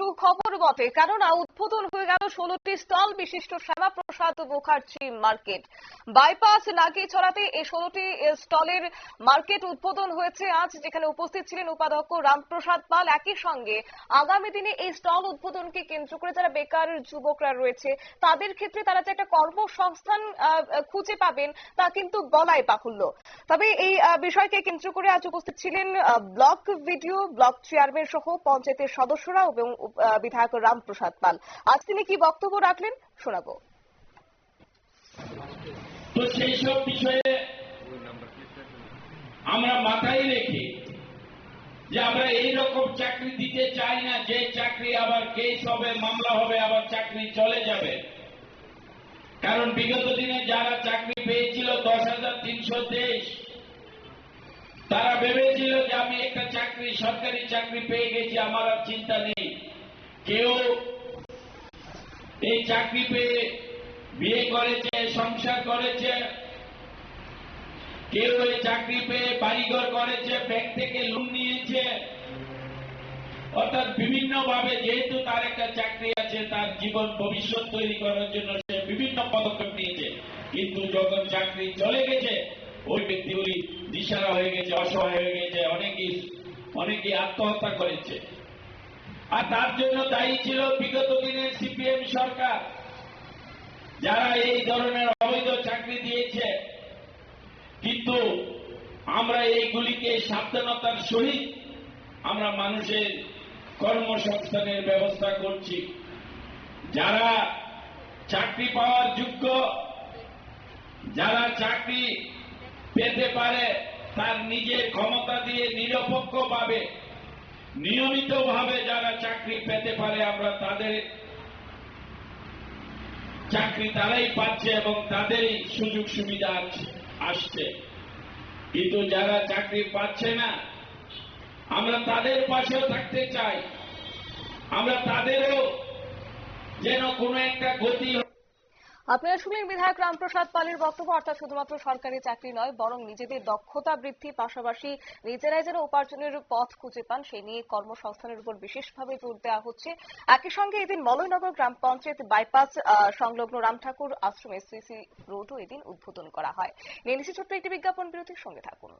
সুখবর বটে। কেননা উদ্বোধন হয়ে গেল ষোলোটি স্টল, বিশিষ্ট শ্যামাপ্রসাদ মুখার্জি মার্কেট। বাইপাস লাগিয়ে ছড়াতে এই ষোলোটি স্টলের মার্কেট উদ্বোধন হয়েছে আজ, যেখানে উপস্থিত ছিলেন উপাধ্যক্ষ রামপ্রসাদ পাল। একই সঙ্গে আগামী দিনে এই স্টল উদ্বোধনকে কেন্দ্র করে যারা বেকার যুবকরা রয়েছে, তাদের ক্ষেত্রে তারা যে একটা কর্মসংস্থান খুঁজে পাবেন তা কিন্তু বলাই বাহুল্য। তবে এই বিষয়কে কেন্দ্র করে আজ উপস্থিত ছিলেন ব্লক ভিডিও, ব্লক চেয়ারম্যান সহ পঞ্চায়েতের সদস্যরা এবং বিধায়ক রামপ্রসাদ পাল। আজ তিনি কি বক্তব্য রাখলেন, শোনাবো। তো সেই সব বিষয়ে আমরা মাথায় রেখে যে আমরা এই রকম চাকরি দিতে চাই না, যে চাকরি আবার কেস হবে, মামলা হবে, আবার চাকরি চলে যাবে। কারণ বিগত দিনে যারা চাকরি পেয়েছিল দশ হাজার তিনশো তেইশ, তারা ভেবেছিল যে আমি একটা চাকরি, সরকারি চাকরি পেয়ে গেছি, আমার আর চিন্তা নেই। কেউ এই চাকরি পেয়ে বিয়ে করেছে, সংসার করেছে। কেউ এই চাকরি পেয়ে বাড়িঘর করেছে, ব্যাংক থেকে লোন নিয়েছে। অর্থাৎ বিভিন্ন ভাবে যেহেতু তার একটা চাকরি আছে, তার জীবন, ভবিষ্যৎ তৈরি করার জন্য সে বিভিন্ন পদক্ষেপ নিয়েছে। কিন্তু যখন চাকরি চলে গেছে, ওই ব্যক্তিগুলি দিশারা হয়ে গেছে, অসহায় হয়ে গেছে, অনেকেই অনেকেই আত্মহত্যা করেছে। আর তার জন্য দায়ী ছিল বিগত দিনের সিপিএম সরকার, যারা এই ধরনের অবৈধ চাকরি দিয়েছে। কিন্তু আমরা এইগুলিকে সাবধানতার সহিত আমরা মানুষের কর্মসংস্থানের ব্যবস্থা করছি। যারা চাকরি পাওয়ার যোগ্য, যারা চাকরি পেতে পারে, তার নিজের ক্ষমতা দিয়ে নিরপেক্ষ নিরপেক্ষভাবে নিয়মিতভাবে যারা চাকরি পেতে পারে, আমরা তাদের চাকরি তারাই পাচ্ছে এবং তাদেরই সুযোগ সুবিধা আসছে। কিন্তু যারা চাকরি পাচ্ছে না, আমরা তাদের পাশেও থাকতে চাই। আমরা তাদেরও যেন কোনো একটা গতি আপনারা শুনলেন বিধায়ক রামপ্রসাদ পালের বক্তব্য, অর্থাৎ শুধুমাত্র সরকারি চাকরি নয়, বরং নিজেদের দক্ষতা বৃদ্ধি পাশাপাশি নিজেরাই যেন উপার্জনের পথ খুঁজে পান সেই নিয়ে কর্মসংস্থানের উপর বিশেষভাবে জোর দেওয়া হচ্ছে। একই সঙ্গে এদিন মলয়নগর গ্রাম পঞ্চায়েত বাইপাস সংলগ্ন রামঠাকুর আশ্রমে সিসি রোডও এদিন উদ্বোধন করা হয়। নিয়ে ছোট্ট একটি বিজ্ঞাপন বিরতির সঙ্গে থাকুন।